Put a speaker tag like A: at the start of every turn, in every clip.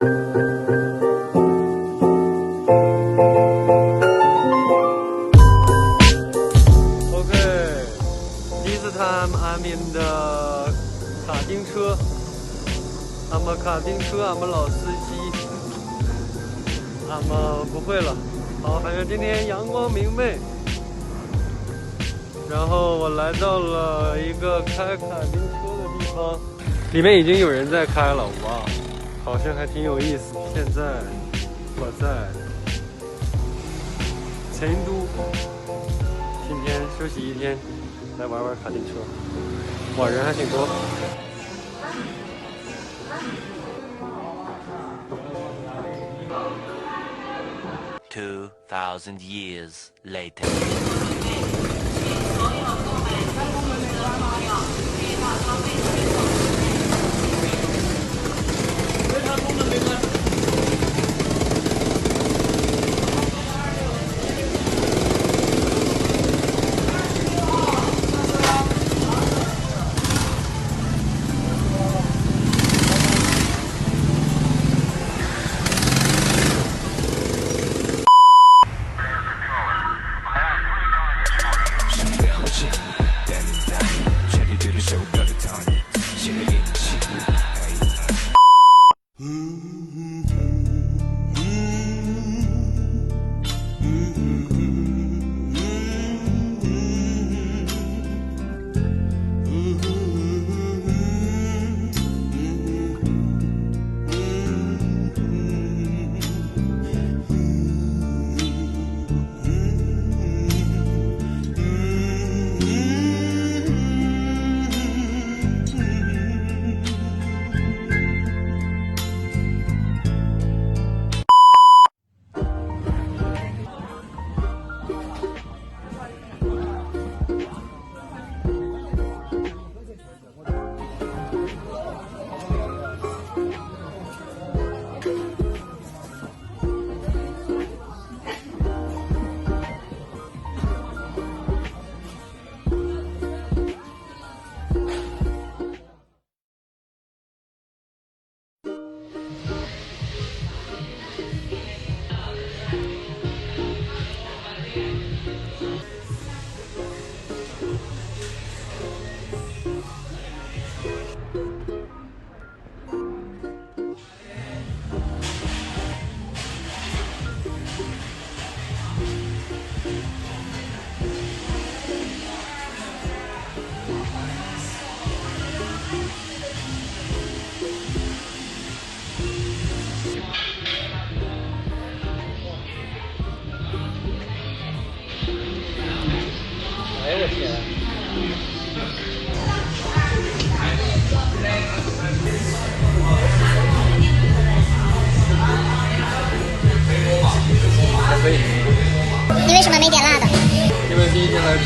A: OK, this time I'm in the 卡丁车。俺们卡丁车，俺们老司机，俺们不会了。好，反正今天阳光明媚。然后我来到了一个开卡丁车的地方，里面已经有人在开了，哇，好像还挺有意思。现在我在成都。今天休息一天，来玩玩卡丁车。哇，人还挺多。
B: Two thousand years later.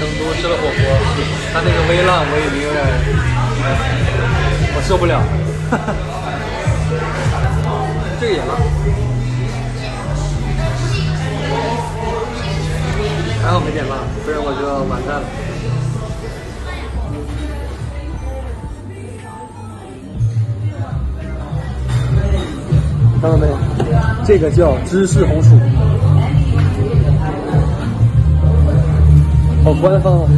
A: 成都吃了火锅，它那个微辣我已经有点，我受不了。这个也辣，还好没点辣，不然我就完蛋了。看到没有？这个叫芝士红薯，好官方啊。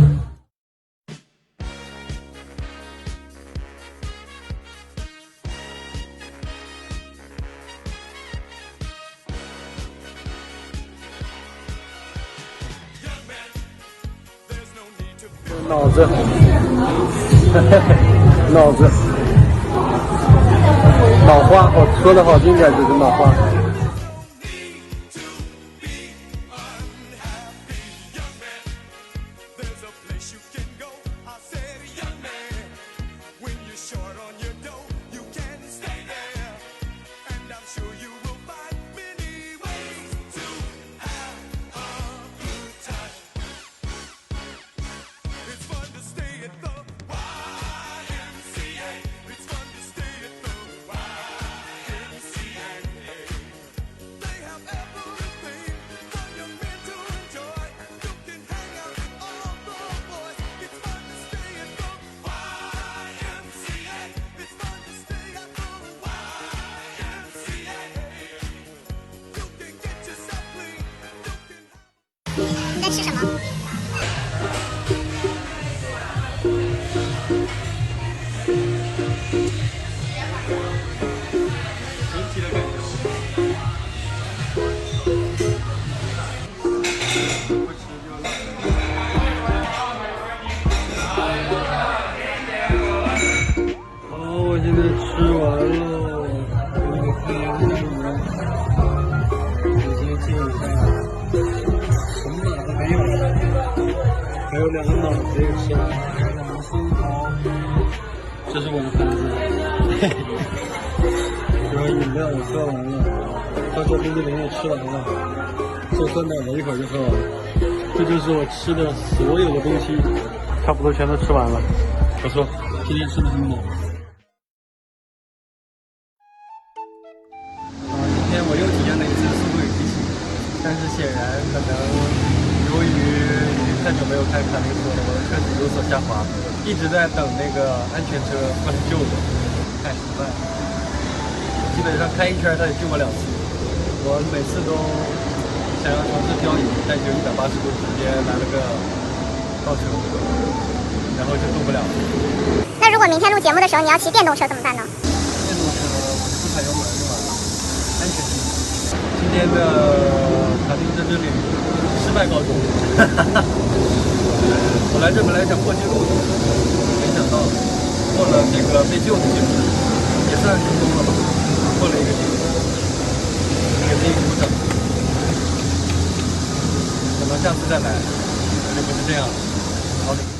A: 脑子，脑子，脑花，我说的好听点就是脑花。现在吃完了，给你看一下，直接见一下，什么脑都没有了，还有两个脑子也吃了，还有两个生蚝，这是我的。盘子。然后饮料也喝完了，花椒冰淇淋也吃完了，这酸奶我一会儿就喝完了。这就是我吃的。所有的。东西，差不多全都吃完了。不错，今天吃的。很饱。但是显然可能由于太久没有开卡丁车了，我的车子有所下滑，一直在等那个安全车过来救我，太失败了。基本上开一圈他也救我两次，我每次都想要尝试漂移，但就一百八十度直接来了个倒车，然后就动不了了。
C: 那如果明天录节目的时候你要骑电动车怎么办呢？
A: 电动车不踩油门就完了，安全第一。今天的在这里失败告终。我来这本来想破纪录的，没想到破了这个被救的记录，也算成功了吧，破了一个记录，给自己鼓掌。等到下次再来，就不是这样了。好的。